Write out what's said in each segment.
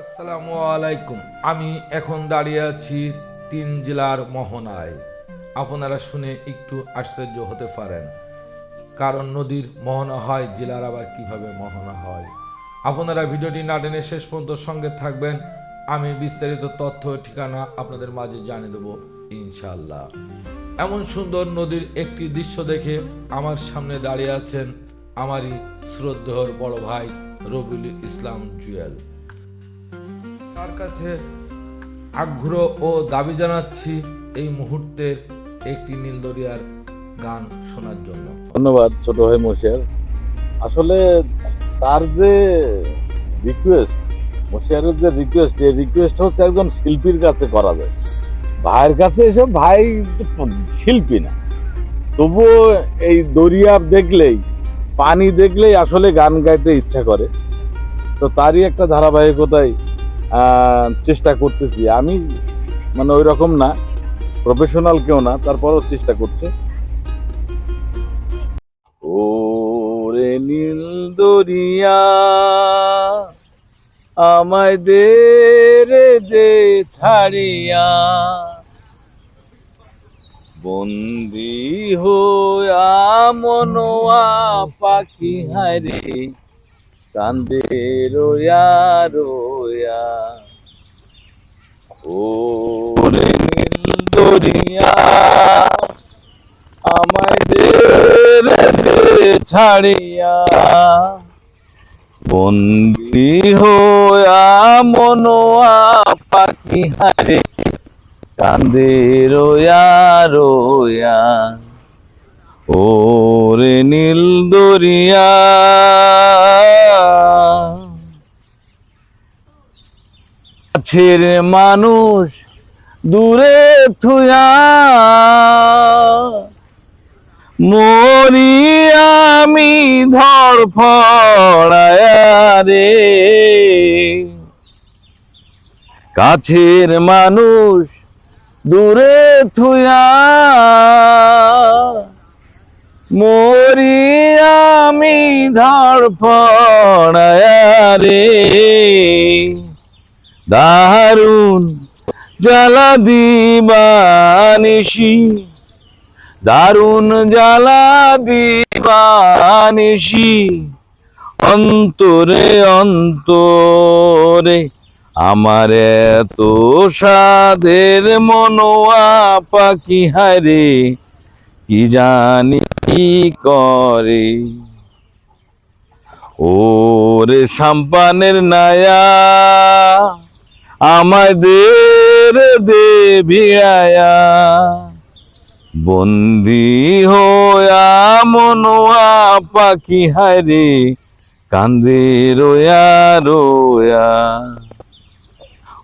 আসসালামু আলাইকুম। আমি এখন দাঁড়িয়ে আছি তিন জেলার মোহনায়। আপনারা শুনে একটু আশ্চর্য হতে পারেন। কারণ নদীর মোহনা হয়, জেলার আবার কীভাবে মোহনা হয়? আপনারা ভিডিওটি না টেনে শেষ পর্যন্ত সঙ্গে থাকবেন। আমি বিস্তারিত তথ্য ঠিকানা আপনাদের মাঝে জানিয়ে দেবো ইনশাল্লাহ এমন সুন্দর নদীর একটি দৃশ্য দেখে আমার সামনে দাঁড়িয়ে আছেন আমারই শ্রদ্ধেয় বড় ভাই রবিউল ইসলাম জুয়েল। তার কাছে আগ্রহ ও দাবি জানাচ্ছি এই মুহূর্তের একটি নীলদরিয়ার গান শোনার জন্য। ধন্যবাদ ছোট ভাই মশিয়ার আসলে তার যে রিকোয়েস্ট মশিয়ারের যে রিকোয়েস্ট এই রিকোয়েস্ট হচ্ছে একজন শিল্পীর কাছে করা যায়। ভাইয়ের কাছে এসব ভাই শিল্পী না। তবুও এই দরিয়া দেখলেই, পানি দেখলেই আসলে গান গাইতে ইচ্ছা করে। তো তারই একটা ধারাবাহিকতায় চেষ্টা করতেছি। আমি মানে ওই রকম না প্রফেশনাল কেউ না, তারপরও চেষ্টা করছে। ও রে নীল দরিয়া, আমায় দে রে দে ছাড়িয়া। বন্দি হোয়া মনোয়া পাখি হারে কান্দে রোয়া রোয়া। ওরে নীল দরিয়া আমায় দে ছাড়িয়া। বন্দি হোয়া মনোয়া পাখি হারে কান্দে রোয়া রোয়া। ওরে নীল দরিয়া কাছের মানুষ দূরে থুয়া মরি আমি ধর রে। কাছের মানুষ দূরে থুয়া মরি আমি ধর রে দারুণ জ্বালা দিবানিসি দারুণ জ্বালা দিবানিসি অন্তরে অন্তরে আমার এত সাদের মনোয়া পাখি হারে কি জানি করে? ওরে সাম্পানের নায়া, আমায় দে রে বন্দি হোয়া মনোয়া পাখি হারে কান্দে রোয়া রোয়া।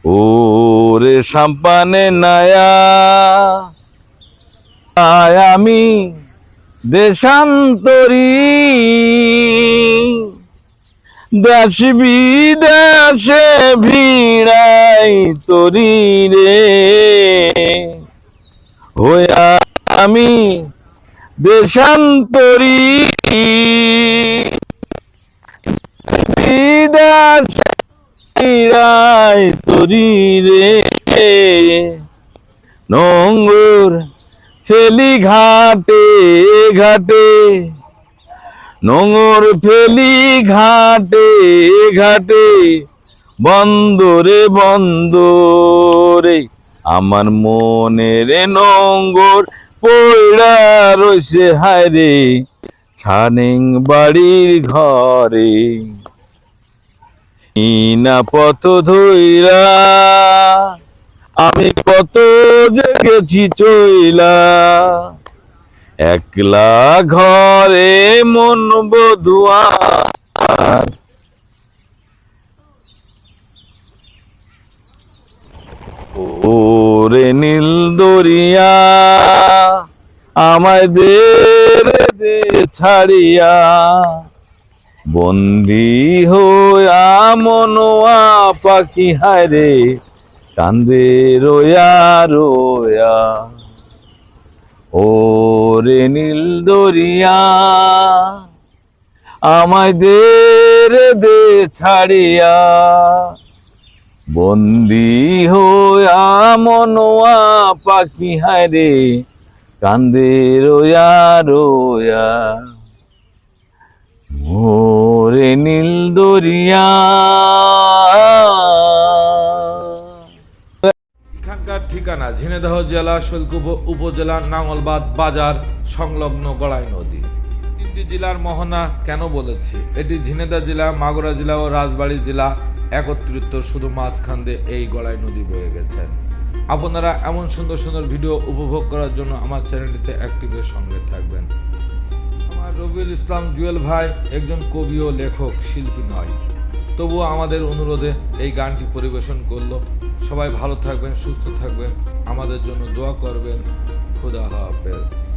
ওরে সাম্পানে নায়া আয় আমি দেশান্তরী। দেশ বিদেশে ভিড়াই তরি রে। হইয়া আমি দেশান্তরী। বিদেশ ভিড়াই তরি রে। নোংর ফেলি ঘাটে ঘাটে নোংর ফেলি ঘাটে ঘাটে, বন্দরে বন্দরে। আমার মনের নোংর পয়ড়া রইছে হায়রে ছানিং বাড়ির ঘরে। ইনা পথ ধইরা, আমি কত জেগেছি চইলা। একলা ঘরে মন বধুয়া ওরে নীল দরিয়া, আমায় দে দে ছাড়িয়া। বন্দি হোয়া মনোয়া পাখি হায়রে কান্দে রোয়া রোয়া ওরে নীল দরিয়া, আমায় দে রে দে ছাড়িয়া। বন্দি হইয়া মনোয়া পাখি হারে কান্দে রোয়া রোয়া মোরে নীল দরিয়া। ঠিকানা ঝিনাইদহ জেলা শৈলকুপ উপজেলা নাঙ্গলবাদ বাজার সংলগ্ন গড়াই নদী। তিনটি জেলার মোহনা কেন বলেছি? এটি ঝিনাইদহ জেলা, মাগুরা জেলা ও রাজবাড়ী জেলা একত্রিত শুধু মাঝখান দিয়ে এই গড়াই নদী বয়ে গেছেন আপনারা এমন সুন্দর সুন্দর ভিডিও উপভোগ করার জন্য আমার চ্যানেলটিতে অ্যাক্টিভের সঙ্গে থাকবেন। আমার রবিউল ইসলাম জুয়েল ভাই একজন কবি ও লেখক, শিল্পী নয়। তবুও আমাদের অনুরোধে এই গানটি পরিবেশন করল। সবাই ভালো থাকবেন সুস্থ থাকবেন। আমাদের জন্য দোয়া করবেন। খুদা হাফেজ।